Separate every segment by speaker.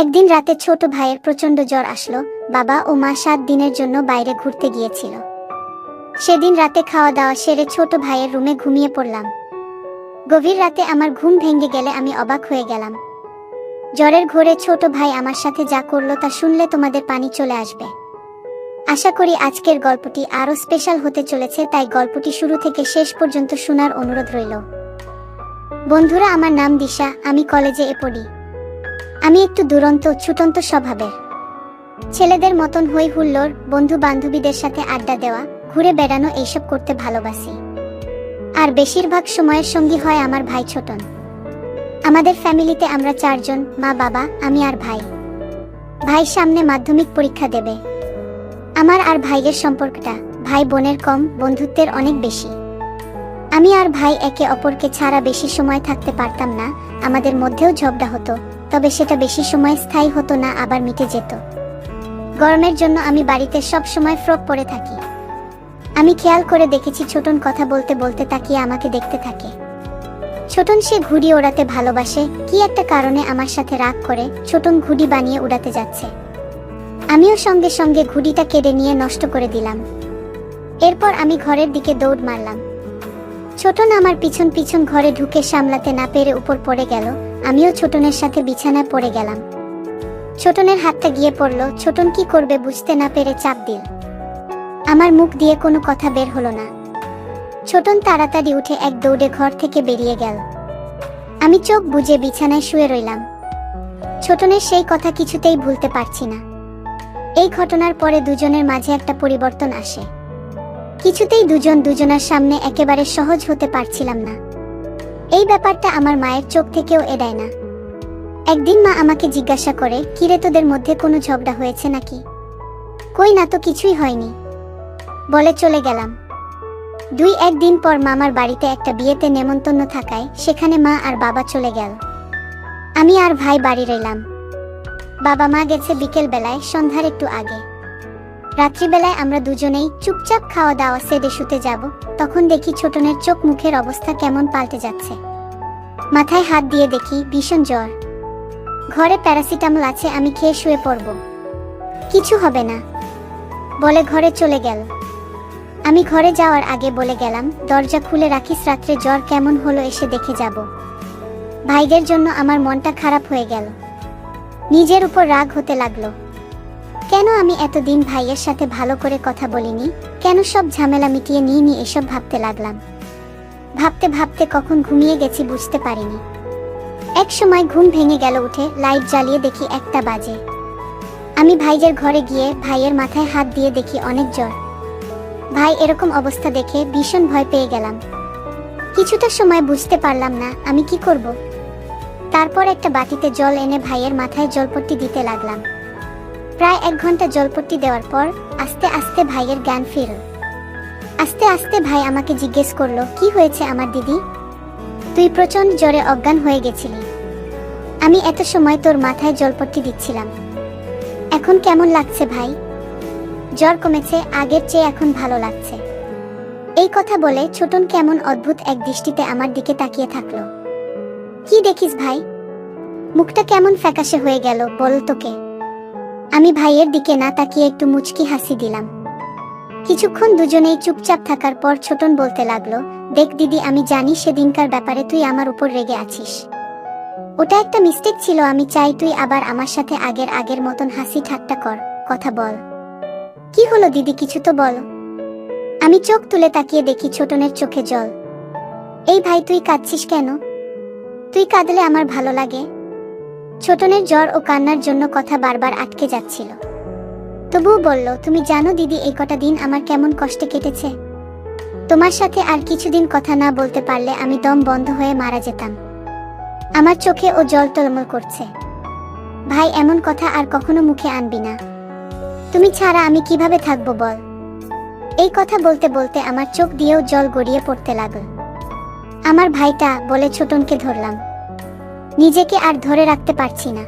Speaker 1: একদিন রাতে ছোট ভাইয়ের প্রচণ্ড জ্বর আসলো। বাবা ও মা সাত দিনের জন্য বাইরে ঘুরতে গিয়েছিল। সেদিন রাতে খাওয়া দাওয়া সেরে ছোট ভাইয়ের রুমে ঘুমিয়ে পড়লাম। গভীর রাতে আমার ঘুম ভেঙে গেলে আমি অবাক হয়ে গেলাম। জ্বরের ঘোরে ছোট ভাই আমার সাথে যা করল তা শুনলে তোমাদের পানি চলে আসবে। আশা করি আজকের গল্পটি আরও স্পেশাল হতে চলেছে, তাই গল্পটি শুরু থেকে শেষ পর্যন্ত শোনার অনুরোধ রইল। বন্ধুরা, আমার নাম দিশা, আমি কলেজে এ পড়ি। আমি একটু দুরন্ত, ছুটন্ত স্বভাবের। ছেলেদের মতন হই হুল্লোর বন্ধু বান্ধবীদের সাথে আড্ডা দেওয়া, ঘুরে বেড়ানো এইসব করতে ভালোবাসি। আর বেশিরভাগ সময়ের সঙ্গী হয় আমার ভাই ছোটন। আমাদের ফ্যামিলিতে আমরা চারজন, মা, বাবা, আমি আর ভাই। ভাই সামনে মাধ্যমিক পরীক্ষা দেবে। আমার আর ভাইয়ের সম্পর্কটা, ভাই বোনের কম, বন্ধুত্বের অনেক বেশি। আমি আর ভাই একে অপরকে ছাড়া বেশি সময় থাকতে পারতাম না, আমাদের মধ্যেও ঝগড়া হতো। তবে সেটা বেশি সময় স্থায়ী হতো না, আবার মিটে যেত। গরমের জন্য আমি বাড়িতে সব সময় ফ্রক পরে থাকি। আমি খেয়াল করে দেখেছি ছোটন কথা বলতে বলতে তাকিয়ে আমাকে দেখতে থাকে। ছোটন সে ঘুড়ি ওড়াতে ভালোবাসে, কি একটা কারণে আমার সাথে রাগ করে, ছোটন ঘুড়ি বানিয়ে উড়াতে যাচ্ছে। আমিও সঙ্গে সঙ্গে ঘুড়িটা কেড়ে নিয়ে নষ্ট করে দিলাম। এরপর আমি ঘরের দিকে দৌড় মারলাম। ছোটন আমার পিছন পিছন ঘরে ঢুকে সামলাতে না পেরে উপর পড়ে গেল। আমিও ছোটনের সাথে বিছানায় পড়ে গেলাম। ছোটনের হাতটা গিয়ে পড়ল। ছোটন কি করবে বুঝতে না পেরে চাপ দিল। আমার মুখ দিয়ে কোনো কথা বের হলো না। ছোটন তাড়াতাড়ি উঠে এক দৌড়ে ঘর থেকে বেরিয়ে গেল। আমি চোখ বুজে বিছানায় শুয়ে রইলাম। ছোটনের সেই কথা কিছুতেই ভুলতে পারছি না। এই ঘটনার পরে দুজনের মাঝে একটা পরিবর্তন আসে। কিছুতেই দুজন দুজনার সামনে একেবারে সহজ হতে পারছিলাম না। এই ব্যাপারটা আমার মায়ের চোখ থেকেও এড়ায় না। একদিন মা আমাকে জিজ্ঞাসা করে, কিরে তোদের মধ্যে কোনো ঝগড়া হয়েছে নাকি? কই না তো, কিছুই হয়নি। বলে চলে গেলাম। দুই একদিন পর মামার বাড়িতে একটা বিয়েতে নেমন্তন্ন থাকায় সেখানে মা আর বাবা চলে গেল। আমি আর ভাই বাড়ি রইলাম। বাবা মা গেছে বিকেল বেলায় সন্ধ্যার একটু আগে। রাত্রিবেলায় আমরা দুজনেই চুপচাপ খাওয়া দাওয়া সেরে শুতে যাব। তখন দেখি ছোটনের চোখ মুখের অবস্থা কেমন পাল্টে যাচ্ছে। মাথায় হাত দিয়ে দেখি ভীষণ জ্বর। ঘরে প্যারাসিটামল আছে, আমি খেয়ে শুয়ে পড়ব। কিছু হবে না। বলে ঘরে চলে গেল। আমি ঘরে যাওয়ার আগে বলে গেলাম, দরজা খুলে রাখিস, রাত্রে জ্বর কেমন হলো এসে দেখে যাব। ভাইদের জন্য আমার মনটা খারাপ হয়ে গেল। নিজের উপর রাগ হতে লাগল। কেন আমি এতদিন ভাইয়ের সাথে ভালো করে কথা বলিনি? কেন সব ঝামেলা মিটিয়ে নিয়ে নি এসব ভাবতে লাগলাম? ভাবতে ভাবতে কখন ঘুমিয়ে গেছি বুঝতে পারিনি। এক সময় ঘুম ভেঙে গেল উঠে, লাইট জ্বালিয়ে দেখি একটা বাজে। আমি ভাইয়ের ঘরে গিয়ে ভাইয়ের মাথায় হাত দিয়ে দেখি অনেক জ্বর। ভাই এরকম অবস্থা দেখে ভীষণ ভয় পেয়ে গেলাম। কিছুটা সময় বুঝতে পারলাম না, আমি কি করব? তারপর একটা বাটিতে জল এনে ভাইয়ের মাথায় জলপট্টি দিতে লাগলাম। প্রায় এক ঘণ্টা জলপট্টি দেওয়ার পর আস্তে আস্তে ভাইয়ের জ্ঞান ফিরল। আস্তে আস্তে ভাই আমাকে জিজ্ঞেস করল, কি হয়েছে আমার দিদি? তুই প্রচণ্ড জ্বরে অজ্ঞান হয়ে গেছিলি। আমি এত সময় তোর মাথায় জলপট্টি দিচ্ছিলাম। এখন কেমন লাগছে ভাই? জ্বর কমেছে, আগের চেয়ে এখন ভালো লাগছে। এই কথা বলে ছোটন কেমন অদ্ভুত এক দৃষ্টিতে আমার দিকে তাকিয়ে থাকল। কি দেখিস ভাই? মুখটা কেমন ফ্যাকাশে হয়ে গেল, বল তোকে। আমি ভাইয়ের দিকে না তাকিয়ে একটু মুচকি হাসি দিলাম। কিছুক্ষণ দুজনেই চুপচাপ থাকার পর ছোটন বলতে লাগল, দেখ দিদি, আমি জানি সেদিনকার ব্যাপারে তুই আমার উপর রেগে আছিস। ওটা একটা মিস্টেক ছিল, আমি চাই তুই আবার আমার সাথে আগের আগের মতন হাসি ঠাট্টা কর, কথা বল। কি হলো দিদি, কিছু তো বল। আমি চোখ তুলে তাকিয়ে দেখি ছোটনের চোখে জল। এই ভাই, তুই কাঁদছিস কেন? তুই কাঁদলে আমার ভালো লাগে। ছোটনের জ্বর ও কান্নার জন্য কথা বারবার আটকে যাচ্ছিল। তবুও বলল, তুমি জানো দিদি, এই কটা দিন আমার কেমন কষ্টে কেটেছে। তোমার সাথে আর কিছুদিন কথা না বলতে পারলে আমি দম বন্ধ হয়ে মারা যেতাম। আমার চোখে ও জল তলমল করছে। ভাই, এমন কথা আর কখনো মুখে আনবি না। তুমি ছাড়া আমি কীভাবে থাকব বল? এই কথা বলতে বলতে আমার চোখ দিয়েও জল গড়িয়ে পড়তে লাগল। আমার ভাইটা, বলে ছোটনকে ধরলাম। নিজেকে আর ধরে রাখতে পারছি না।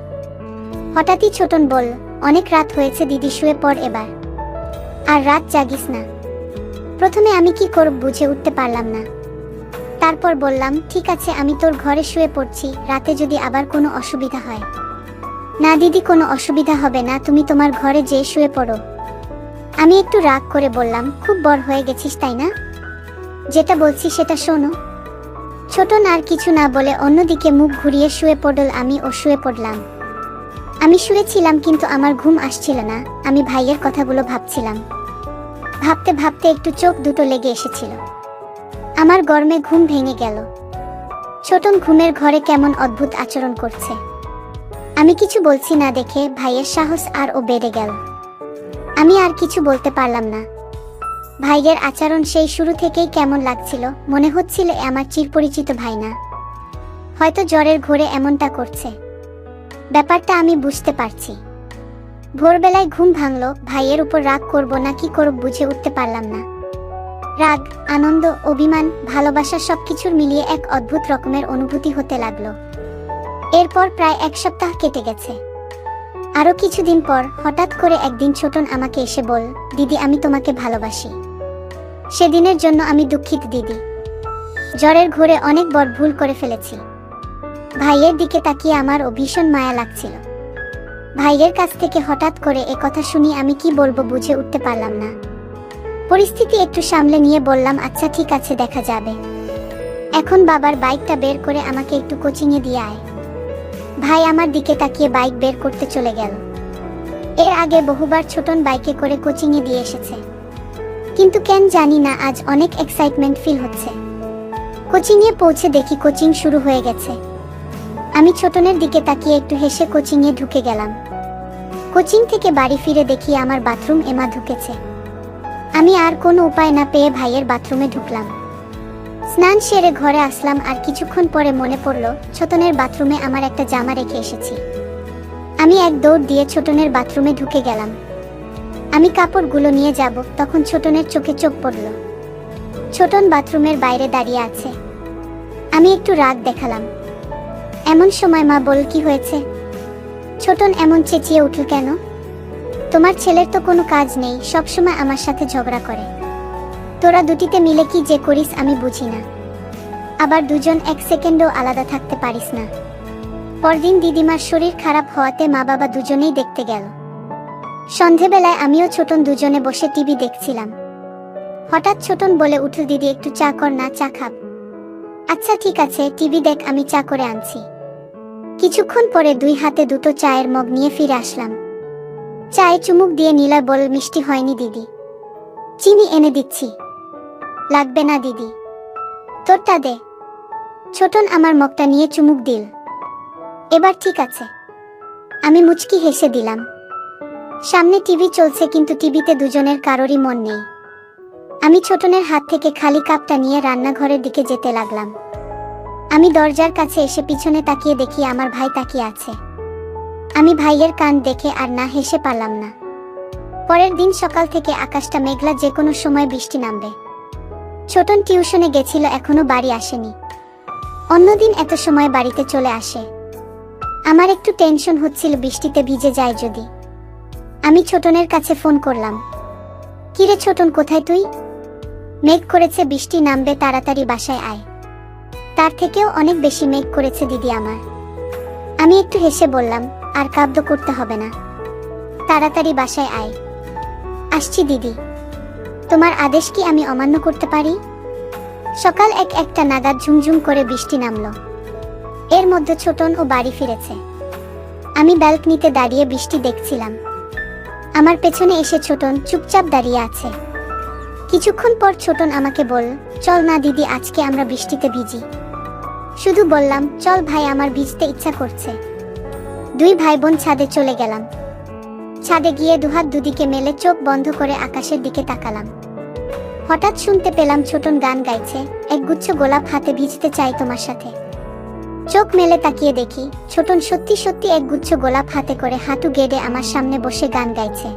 Speaker 1: হঠাৎই ছোটন বল অনেক রাত হয়েছে, দিদি, শুয়ে পড় এবার। আর রাত জাগিস না। প্রথমে আমি কি করব বুঝে উঠতে পারলাম না। তারপর বললাম, ঠিক আছে, আমি তোর ঘরে শুয়ে পড়ছি, রাতে যদি আবার কোনো অসুবিধা হয়। না দিদি, কোনো অসুবিধা হবে না, তুমি তোমার ঘরে যেয়ে শুয়ে পড়ো। আমি একটু রাগ করে বললাম, খুব বড় হয়ে গেছিস, তাই না? যেটা বলছি সেটা শোনো। ছোটন আর কিছু না বলে অন্যদিকে মুখ ঘুরিয়ে শুয়ে পড়ল আমি ও শুয়ে পড়লাম। আমি শুয়েছিলাম কিন্তু আমার ঘুম আসছিল না। আমি ভাইয়ের কথাগুলো ভাবছিলাম। ভাবতে ভাবতে একটু চোখ দুটো লেগে এসেছিল। আমার গরমে ঘুম ভেঙে গেল। ছোটন ঘুমের ঘরে কেমন অদ্ভুত আচরণ করছে। আমি কিছু বলছি না দেখে ভাইয়ের সাহস আর ও বেড়ে গেল। আমি আর কিছু বলতে পারলাম না। ভাইয়ের আচরণ সেই শুরু থেকেই কেমন লাগছিল? মনে হচ্ছিল আমার চিরপরিচিত ভাই না হয়তো জ্বরের ঘোরে এমনটা করছে। ব্যাপারটা আমি বুঝতে পারছি। ভোরবেলায় ঘুম ভাঙলো, ভাইয়ের উপর রাগ করব না কি করব বুঝে উঠতে পারলাম না। রাগ, আনন্দ, অভিমান, ভালোবাসা সবকিছুর মিলিয়ে এক অদ্ভুত রকমের অনুভূতি হতে লাগল। এরপর প্রায় এক সপ্তাহ কেটে গেছে। আরও কিছুদিন পর হঠাৎ করে একদিন ছোটন আমাকে এসে বল, দিদি, আমি তোমাকে ভালোবাসি। সেদিনের জন্য আমি দুঃখিত, দিদি। জ্বরের ঘোরে অনেক বড় ভুল করে ফেলেছি। ভাইয়ের দিকে তাকিয়ে আমার ও ভীষণ মায়া লাগছিল। ভাইয়ের কাছ থেকে হঠাৎ করে এ কথা শুনি আমি কি বলব বুঝে উঠতে পারলাম না। পরিস্থিতি একটু সামলে নিয়ে বললাম আচ্ছা ঠিক আছে, দেখা যাবে। এখন বাবার বাইকটা বের করে আমাকে একটু কোচিংয়ে দিয়ে আয়। ভাই আমার দিকে তাকিয়ে বাইক বের করতে চলে গেল। এর আগে বহুবার ছোটন বাইকে করে কোচিংয়ে দিয়ে এসেছে। কিন্তু কেন জানি না, আজ অনেক এক্সাইটমেন্ট ফিল হচ্ছে। কোচিংয়ে পৌঁছে দেখি কোচিং শুরু হয়ে গেছে। আমি ছোটনের দিকে তাকিয়ে একটু হেসে কোচিংয়ে ঢুকে গেলাম। কোচিং থেকে বাড়ি ফিরে দেখি আমার বাথরুম এমা ঢুকেছে। আমি আর কোনো উপায় না পেয়ে ভাইয়ের বাথরুমে ঢুকলাম। স্নান সেরে ঘরে আসলাম আর কিছুক্ষণ পরে মনে পড়ল, ছোটনের বাথরুমে আমার একটা জামা রেখে এসেছি। আমি এক দৌড় দিয়ে ছোটনের বাথরুমে ঢুকে গেলাম। আমি কাপড়গুলো নিয়ে যাব, তখন ছোটনের চোখে চোখ পড়ল। ছোটন বাথরুমের বাইরে দাঁড়িয়ে আছে। আমি একটু রাগ দেখালাম। এমন সময় মা বল, কি হয়েছে? ছোটন এমন চেঁচিয়ে উঠল কেন? তোমার ছেলের তো কোনো কাজ নেই সবসময় আমার সাথে ঝগড়া করে। তোরা দুটিতে মিলে কি যে করিস আমি বুঝি না। আবার দুজন এক সেকেন্ডও আলাদা থাকতে পারিস না। পরদিন দিদিমার শরীর খারাপ হওয়াতে মা বাবা দুজনেই দেখতে গেল। সন্ধেবেলায় আমিও ছোটন দুজনে বসে টিভি দেখছিলাম। হঠাৎ ছোটন বলে উঠল, দিদি, একটু চা কর না, চা খাব। আচ্ছা ঠিক আছে, টিভি দেখ, আমি চা করে আনছি। কিছুক্ষণ পরে দুই হাতে দুটো চায়ের মগ নিয়ে ফিরে আসলাম। চায়ে চুমুক দিয়ে নীলা বল মিষ্টি হয়নি, দিদি। চিনি এনে দিচ্ছি। লাগবে না, দিদি। তোরটা দে। ছোটন আমার মগটা নিয়ে চুমুক দিল। এবার ঠিক আছে। আমি মুচকি হেসে দিলাম। সামনে টিভি চলছে কিন্তু টিভিতে দুজনের কারোরই মন নেই। আমি ছোটনের হাত থেকে খালি কাপটা নিয়ে রান্নাঘরের দিকে যেতে লাগলাম। আমি দরজার কাছে এসে পিছনে তাকিয়ে দেখি আমার ভাই তাকিয়ে আছে। আমি ভাইয়ের কান দেখে আর না হেসে পারলাম না। পরের দিন সকাল থেকে আকাশটা মেঘলা যে কোনো সময় বৃষ্টি নামবে। ছোটন টিউশনে গেছিল, এখনও বাড়ি আসেনি। অন্যদিন এত সময় বাড়িতে চলে আসে। আমার একটু টেনশন হচ্ছিল বৃষ্টিতে ভিজে যায় যদি। আমি ছোটনের কাছে ফোন করলাম। কিরে ছোটন, কোথায় তুই? মেঘ করেছে বৃষ্টি, নামবে তাড়াতাড়ি বাসায় আয়। তার থেকেও অনেক বেশি মেঘ করেছে দিদি আমার। আমি একটু হেসে বললাম, আর কাব্য করতে হবে না। তাড়াতাড়ি বাসায় আয়। আসছি দিদি। তোমার আদেশ কি আমি অমান্য করতে পারি? সকাল এক একটা নাগাদ ঝুমঝুম করে বৃষ্টি নামলো। এর মধ্যে ছোটন ও বাড়ি ফিরেছে। আমি ব্যালকনিতে দাঁড়িয়ে বৃষ্টি দেখছিলাম। আমার পেছনে এসে ছোটন চুপচাপ দাঁড়িয়ে আছে। কিছুক্ষণ পর ছোটন আমাকে বল চল না দিদি, আজকে আমরা বৃষ্টিতে ভিজি। শুধু বললাম, চল ভাই, আমার ভিজতে ইচ্ছা করছে। দুই ভাই বোন ছাদে চলে গেলাম। ছাদে গিয়ে দুহাত দুদিকে মেলে চোখ বন্ধ করে আকাশের দিকে তাকালাম। হঠাৎ শুনতে পেলাম ছোটন গান গাইছে, একগুচ্ছ গোলাপ হাতে ভিজতে চাই তোমার সাথে। চোখ মেলে তাকিয়ে দেখি, ছোটন সত্যি সত্যি এক গুচ্ছ গোলাপ হাতে করে হাঁটু গেড়ে আমার সামনে বসে গান গাইছে।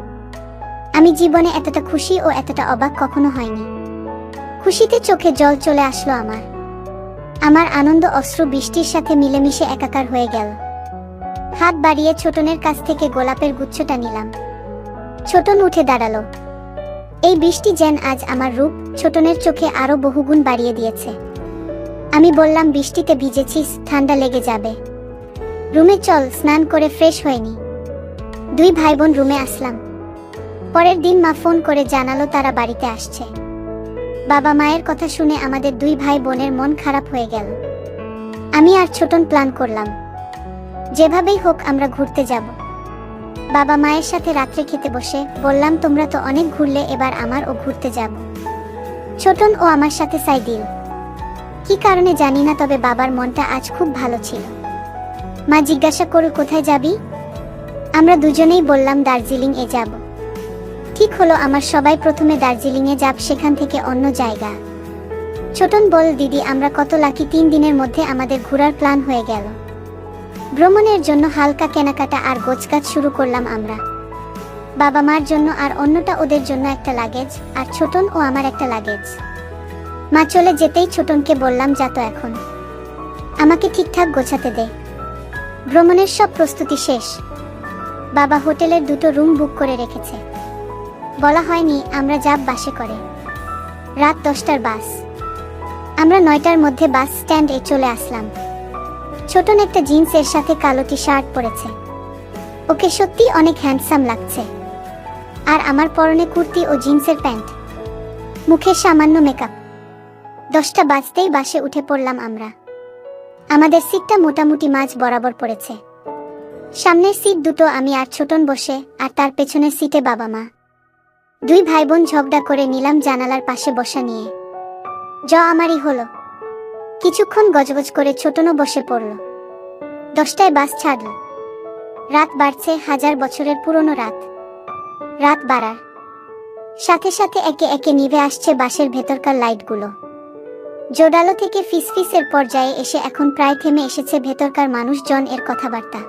Speaker 1: আমি জীবনে এতটা খুশি ও এতটা অবাক কখনো হয়নি। খুশিতে চোখে জল চলে আসলো আমার। আমার আনন্দ অস্ত্র বৃষ্টির সাথে মিলেমিশে একাকার হয়ে গেল। হাত বাড়িয়ে ছোটনের কাছ থেকে গোলাপের গুচ্ছটা নিলাম। ছোটন উঠে দাঁড়াল। এই বৃষ্টি যেন আজ আমার রূপ, ছোটনের চোখে আরও বহুগুণ বাড়িয়ে দিয়েছে। আমি বললাম বৃষ্টিতে ভিজেছিস, ঠান্ডা লেগে যাবে। রুমে চল, স্নান করে ফ্রেশ হয়নি দুই ভাই বোন রুমে আসলাম। পরের দিন মা ফোন করে জানালো তারা বাড়িতে আসছে। বাবা মায়ের কথা শুনে আমাদের দুই ভাই বোনের মন খারাপ হয়ে গেল। আমি আর ছোটন প্ল্যান করলাম। যেভাবেই হোক আমরা ঘুরতে যাব। বাবা মায়ের সাথে রাত্রে খেতে বসে বললাম, তোমরা তো অনেক ঘুরলে, এবার আমার ও ঘুরতে যাব। ছোটন ও আমার সাথে সাইদিল। কি কারণে জানি না, তবে বাবার মনটা আজ খুব ভালো ছিল। মা জিজ্ঞাসা করল কোথায় যাবি? আমরা দুজনেই বললাম, দার্জিলিং এ যাব। ঠিক হলো, আমার সবাই প্রথমে দার্জিলিং এ যাব সেখান থেকে অন্য জায়গা। ছোটন বল, দিদি, আমরা কত লাকি, তিন দিনের মধ্যে আমাদের ঘোরার প্ল্যান হয়ে গেল। ভ্রমণের জন্য হালকা কেনাকাটা আর গোছগাছ শুরু করলাম আমরা। বাবা মার জন্য আর অন্যটা ওদের জন্য একটা লাগেজ, আর ছোটন ও আমার একটা লাগেজ। মা চলে যেতেই ছোটনকে বললাম, যা তো এখন। আমাকে ঠিকঠাক গোছাতে দে। ভ্রমণের সব প্রস্তুতি শেষ। বাবা হোটেলের দুটো রুম বুক করে রেখেছে। বলা হয়নি আমরা যাব বাসে করে। রাত দশটার বাস। আমরা নয়টার মধ্যে বাস স্ট্যান্ডে চলে আসলাম। ছোটন একটা জিন্স এর সাথে কালো টি শার্ট পরেছে। ওকে সত্যি অনেক হ্যান্ডসাম লাগছে। আর আমার পরনে কুর্তি ও জিন্সের প্যান্ট। মুখে সামান্য মেকআপ। দশটা বাজতেই বাসে উঠে পড়লাম আমরা। আমাদের সিটটা মোটামুটি মাঝ বরাবর পড়েছে। সামনের সিট দুটো আমি আর ছোটন বসে, আর তার পেছনের সিটে বাবা মা। দুই ভাই বোন ঝগড়া করে নিলাম জানালার পাশে বসা নিয়ে। জ আমারই হলো। কিছুক্ষণ গজগজ করে ছোটনও বসে পড়ল। দশটায় বাস ছাড়ল। রাত বাড়ছে হাজার বছরের পুরনো রাত। রাত বাড়ার। সাথে সাথে একে একে নিভে আসছে বাসের ভেতরকার লাইটগুলো। জোডালো থেকে ফিসফিসের পর্যায়ে এসে এখন প্রায় থেমে এসেছে ভেতরকার মানুষজন এর কথাবার্তা।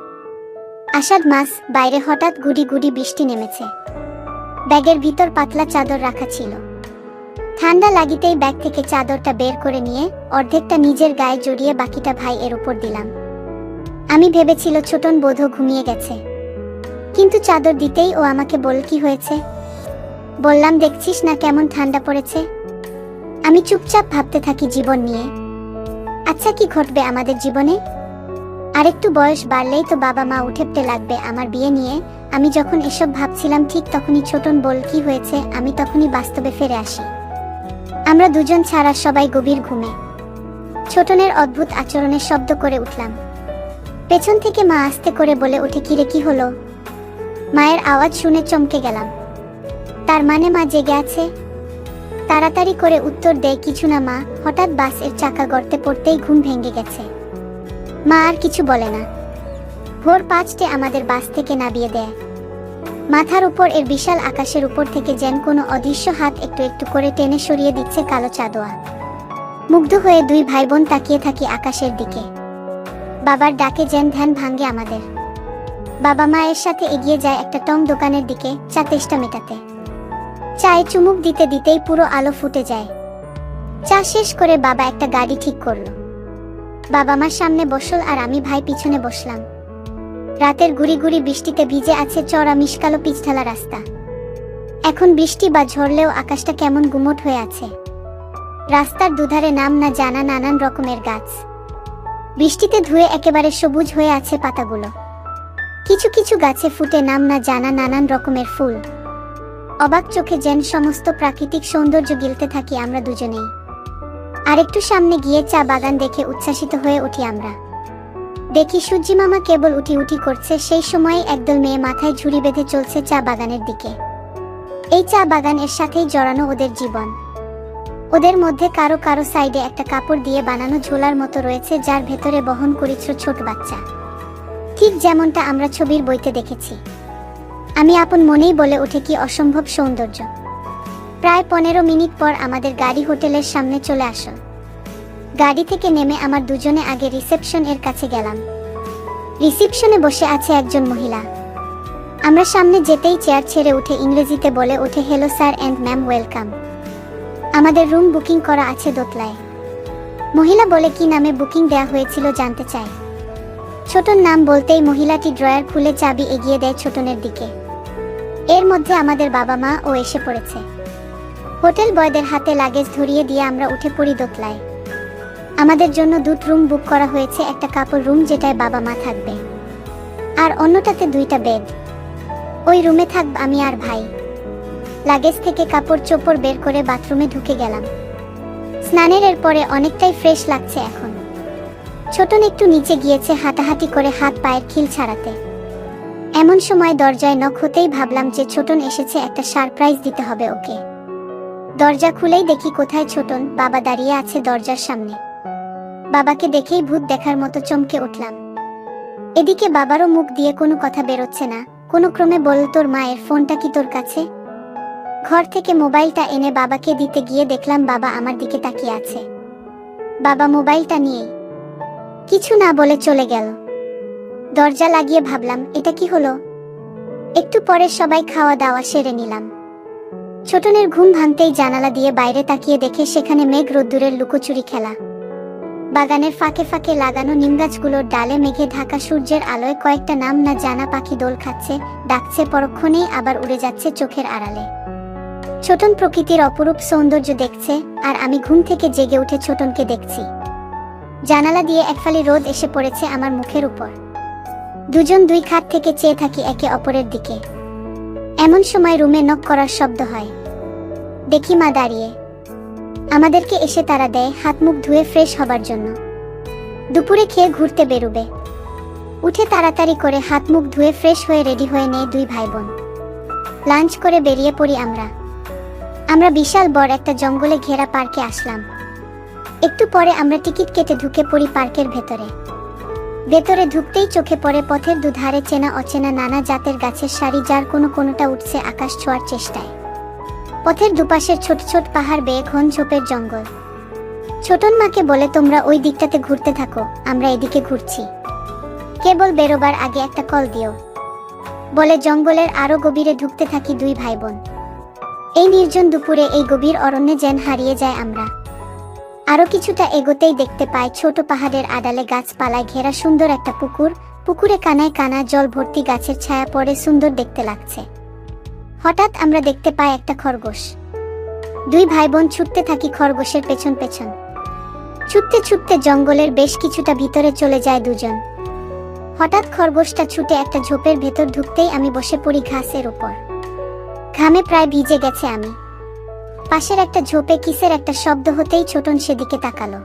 Speaker 1: আষাঢ় মাস, বাইরে হঠাৎ গুড়ি গুড়ি বৃষ্টি নেমেছে। ব্যাগের ভিতর পাতলা চাদর রাখা ছিল। ঠান্ডা লাগিতেই ব্যাগ থেকে চাদরটা বের করে নিয়ে অর্ধেকটা নিজের গায়ে জড়িয়ে বাকিটা ভাই এর উপর দিলাম। আমি ভেবেছিল ছোটন বোধ ঘুমিয়ে গেছে। কিন্তু চাদর দিতেই ও আমাকে বল, কি হয়েছে? বললাম, দেখছিস না কেমন ঠান্ডা পড়েছে? আমি চুপচাপ ভাবতে থাকি জীবন নিয়ে। আচ্ছা কি ঘটবে আমাদের জীবনে? আরেকটু বয়স বাড়লেই তো বাবা মা উঠেপতে লাগবে আমার বিয়ে নিয়ে। আমি যখন এসব ভাবছিলাম ঠিক তখনই ছোটন বল কি হয়েছে আমি তখনই বাস্তবে ফিরে আসি। আমরা দুজন ছাড়া সবাই গভীর ঘুমে। ছোটনের অদ্ভুত আচরণের শব্দ করে উঠলাম। পেছন থেকে মা আস্তে করে বলে উঠে কিরে, কি হলো? মায়ের আওয়াজ শুনে চমকে গেলাম। তার মানে মা জেগে আছে? তাড়াতাড়ি করে উত্তর দেয়, কিছু না মা, হঠাৎ বাসের চাকা গর্তে পড়তেই ঘুম ভেঙে গেছে। মা আর কিছু বলে না। ভোর পাঁচটে আমাদের বাস থেকে নামিয়ে দেয়। মাথার উপর এর বিশাল আকাশের উপর থেকে যেন কোনো অদৃশ্য হাত একটু একটু করে টেনে সরিয়ে দিচ্ছে কালো চাদোয়া। মুগ্ধ হয়ে দুই ভাই বোন তাকিয়ে থাকি আকাশের দিকে। বাবার ডাকে যেন ধ্যান ভাঙ্গে আমাদের। বাবা মায়ের সাথে এগিয়ে যায় একটা টং দোকানের দিকে, চা তেষ্টা মেটাতে। চায়ে চুমুক দিতে দিতেই পুরো আলো ফুটে যায়। চা শেষ করে বাবা একটা গাড়ি ঠিক করল। বাবা মার সামনে বসল আর আমি ভাই পিছনে বসলাম। রাতের গুড়ি গুড়ি বৃষ্টিতে ভিজে আছে চড়া মিশকালো পিচঢালা রাস্তা। এখন বৃষ্টি বা ঝরলেও আকাশটা কেমন গুমট হয়ে আছে। রাস্তার দুধারে নাম না জানা নানান রকমের গাছ। বৃষ্টিতে ধুয়ে একেবারে সবুজ হয়ে আছে পাতাগুলো। কিছু কিছু গাছে ফুটে নাম না জানা নানান রকমের ফুল। অবাক চোখে যেন সমস্ত প্রাকৃতিক সৌন্দর্য গিলতে থাকি আমরা দুজনেই। আরেকটু সামনে গিয়ে চা বাগান দেখে উচ্ছ্বাসিত হয়ে উঠি আমরা। দেখি সূর্যি মামা কেবল উঠি উঠি করছে, সেই সময় একদল মেয়ে মাথায় ঝুড়ি বেঁধে চলছে চা বাগানের দিকে। এই চা বাগান এর সাথেই জড়ানো ওদের জীবন। ওদের মধ্যে কারও কারও সাইডে একটা কাপড় দিয়ে বানানো ঝোলার মতো রয়েছে, যার ভেতরে বহন করেছ ছোট বাচ্চা। ঠিক যেমনটা আমরা ছবির বইতে দেখেছি। আমি আপন মনেই বলে উঠে কি অসম্ভব সৌন্দর্য। প্রায় পনেরো মিনিট পর আমাদের গাড়ি হোটেলের সামনে চলে আসো গাড়ি থেকে নেমে আমার দুজনে আগে রিসেপশন এর কাছে গেলাম। রিসেপশনে বসে আছে একজন মহিলা। আমরা সামনে যেতেই চেয়ার ছেড়ে উঠে ইংরেজিতে বলে ওঠে hello sir and ma'am welcome আমাদের রুম বুকিং করা আছে দোতলায়। মহিলা বলে, কি নামে বুকিং দেয়া হয়েছিল জানতে চাই। ছোটন নাম বলতেই মহিলাটি ড্রয়ার খুলে চাবি এগিয়ে দেয় ছোটনের দিকে। এর মধ্যে আমাদের বাবা মা ও এসে পড়েছে। হোটেল বয়দের হাতে লাগেজ ধরিয়ে দিয়ে আমরা উঠে পড়ি দোতলায়। আমাদের জন্য দুট রুম বুক করা হয়েছে একটা কাপড় রুম যেটায় বাবা মা থাকবে। আর অন্যটাতে দুইটা বেড। ওই রুমে থাকব আমি আর ভাই। লাগেজ থেকে কাপড় চোপড় বের করে বাথরুমে ঢুকে গেলাম। স্নানের এর পরে অনেকটাই ফ্রেশ লাগছে এখন। ছোটন একটু নিচে গিয়েছে হাঁটাহাঁটি করে হাত পায়ের খিল ছাড়াতে। এমন সময় দরজায় নখ হতেই ভাবলাম যে ছোটন এসেছে, একটা সারপ্রাইজ দিতে হবে ওকে। দরজা খুলেই দেখি কোথায় ছোটন, বাবা দাঁড়িয়ে আছে দরজার সামনে। বাবাকে দেখেই ভূত দেখার মতো চমকে উঠলাম। এদিকে বাবারও মুখ দিয়ে কোনো কথা বেরোচ্ছে না। কোনো ক্রমে বল, তোর মায়ের ফোনটা কি তোর কাছে? ঘর থেকে মোবাইলটা এনে বাবাকে দিতে গিয়ে দেখলাম বাবা আমার দিকে তাকিয়ে আছে। বাবা মোবাইলটা নিয়েই কিছু না বলে চলে গেল। দরজা লাগিয়ে ভাবলাম, এটা কি হলো? একটু পরে সবাই খাওয়া দাওয়া সেরে নিলাম। ছোটনের ঘুম ভাঙতেই জানালা দিয়ে বাইরে তাকিয়ে দেখে সেখানে মেঘ রোদ্দুরের লুকোচুরি খেলা। বাগানের ফাঁকে ফাঁকে লাগানো নিমগাছগুলোর ডালে মেঘে ঢাকা সূর্যের আলোয় কয়েকটা নাম না জানা পাখি দোল খাচ্ছে, ডাকছে পরক্ষণেই আবার উড়ে যাচ্ছে চোখের আড়ালে। ছোটন প্রকৃতির অপরূপ সৌন্দর্য দেখছে, আর আমি ঘুম থেকে জেগে উঠে ছোটনকে দেখছি। জানালা দিয়ে একফালি রোদ এসে পড়েছে আমার মুখের উপর। দুজন দুই খাট থেকে চেয়ে থাকি একে অপরের দিকে। এমন সময় রুমে নক করার শব্দ হয়। দেখি মা দাঁড়িয়ে। আমাদেরকে এসে তারা দেয় হাত মুখ ধুয়ে ফ্রেশ হবার জন্য। দুপুরে খেয়ে ঘুরতে বেরুবে। উঠে তাড়াতাড়ি করে হাত মুখ ধুয়ে ফ্রেশ হয়ে রেডি হয়ে নেয় দুই ভাই বোন লাঞ্চ করে বেরিয়ে পড়ি আমরা। আমরা বিশাল বড় একটা জঙ্গলে ঘেরা পার্কে আসলাম। একটু পরে আমরা টিকিট কেটে ঢুকে পড়ি পার্কের ভেতরে। ভেতরে ঢুকতেই চোখে পড়ে পথের দুধারে চেনা অচেনা নানা জাতের গাছের সারি যার কোনো কোনোটা উঠছে আকাশ ছোঁয়ার চেষ্টায়। পথের দুপাশের ছোট ছোট পাহাড় বেয়ে ঘন ঝোপের জঙ্গল। ছোটন মাকে বলে, তোমরা ওই দিকটাতে ঘুরতে থাকো, আমরা এদিকে ঘুরছি। কেবল বেরোবার আগে একটা কল দিও। বলে জঙ্গলের আরও গভীরে ঢুকতে থাকি দুই ভাই বোন এই নির্জন দুপুরে এই গভীর অরণ্যে যেন হারিয়ে যায় আমরা। আরও কিছুটা এগোতেই দেখতে পাই ছোট পাহাড়ের আড়ালে গাছপালায় ঘেরা সুন্দর একটা পুকুর। পুকুরে কানায় কানা জল ভর্তি গাছের ছায়া পড়ে সুন্দর দেখতে লাগছে। হঠাৎ আমরা দেখতে পাই একটা খরগোশ। দুই ভাই বোন ছুটতে থাকি খরগোশের পেছন পেছন। ছুটতে ছুটতে জঙ্গলের বেশ কিছুটা ভিতরে চলে যায় দুজন। হঠাৎ খরগোশটা ছুটে একটা ঝোপের ভেতর ঢুকতেই আমি বসে পড়ি ঘাসের উপর ঘামে প্রায় ভিজে গেছে আমি। পাশের একটা ঝোপে কিসের একটা শব্দ হতেই ছোটন সেদিকে তাকালো।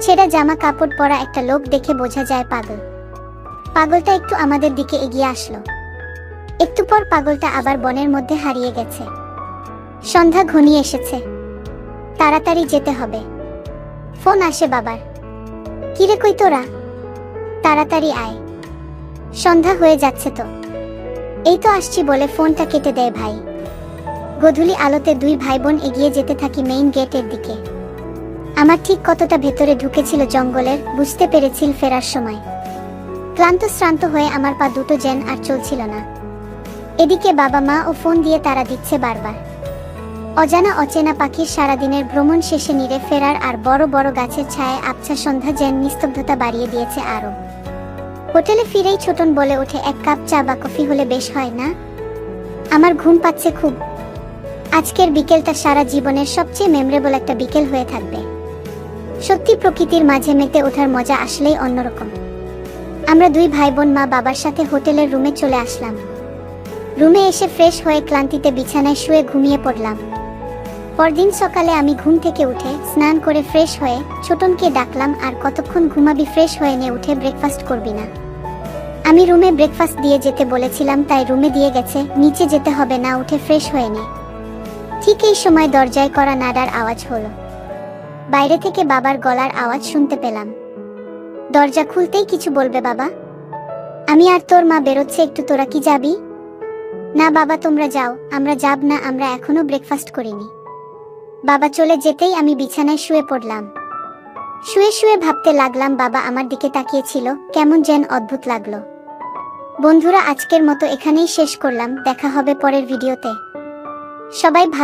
Speaker 1: ছেঁড়া জামা কাপড় পরা একটা লোক দেখে বোঝা যায় পাগল। পাগলটা একটু আমাদের দিকে এগিয়ে আসলো। একটু পর পাগলটা আবার বনের মধ্যে হারিয়ে গেছে। সন্ধ্যা ঘনিয়ে এসেছে। তাড়াতাড়ি যেতে হবে। ফোন আসে বাবার। কিরে কই তোরা? তাড়াতাড়ি আয়। সন্ধ্যা হয়ে যাচ্ছে তো। এই তো আসছি বলে ফোনটা কেটে দেয় ভাই। গধূলি আলোতে দুই ভাই বোন এগিয়ে যেতে থাকি মেইন গেটের দিকে। আমার ঠিক কতটা ভেতরে ঢুকেছিল জঙ্গলের, বুঝতে পেরেছিল ফেরার সময়। ক্লান্ত শ্রান্ত হয়ে আমার পা দুটো জেন আর চলছিল না। এদিকে বাবা মা ও ফোন দিয়ে তারা দিচ্ছে বারবার। অজানা অচেনা পাখির সারাদিনের ভ্রমণ শেষে নিরে ফেরার আর বড় বড় গাছের ছায় আবছা সন্ধ্যা যেন নিস্তব্ধতা বাড়িয়ে দিয়েছে আরও। হোটেলে ফিরেই ছোটন বলে ওঠে, এক কাপ চা বা কফি হলে বেশ হয় না? আমার ঘুম পাচ্ছে খুব। আজকের বিকেলটা সারা জীবনের সবচেয়ে মেমোরেবল একটা বিকেল হয়ে থাকবে। সত্যি প্রকৃতির মাঝে মেতে ওঠার মজা আসলেই অন্যরকম। আমরা দুই ভাই বোন মা বাবার সাথে হোটেলের রুমে চলে আসলাম। রুমে এসে ফ্রেশ হয়ে ক্লান্তিতে বিছানায় শুয়ে ঘুমিয়ে পড়লাম। পরদিন সকালে আমি ঘুম থেকে উঠে স্নান করে ফ্রেশ হয়ে ছোটনকে ডাকলাম, আর কতক্ষণ ঘুমাবি ফ্রেশ হয়ে নে, উঠে ব্রেকফাস্ট করবি না। আমি রুমে ব্রেকফাস্ট দিয়ে যেতে বলেছিলাম, তাই রুমে দিয়ে গেছে, নিচে যেতে হবে না, উঠে ফ্রেশ হয়ে নে। ঠিক এই সময় দরজায় করা নাডার আওয়াজ হলো। বাইরে থেকে বাবার গলার আওয়াজ শুনতে পেলাম। দরজা খুলতেই কিছু বলবে বাবা। আমি আর তোর মা বেরোচ্ছে, একটু তোরা কি যাবি? না বাবা, তোমরা যাও। আমরা যাব না, আমরা এখনও ব্রেকফাস্ট করিনি। বাবা চলে যেতেই আমি বিছানায় শুয়ে পড়লাম। শুয়ে শুয়ে ভাবতে লাগলাম বাবা আমার দিকে তাকিয়েছিল, কেমন যেন অদ্ভুত লাগল। বন্ধুরা, আজকের মতো এখানেই শেষ করলাম। দেখা হবে পরের ভিডিওতে। সবাই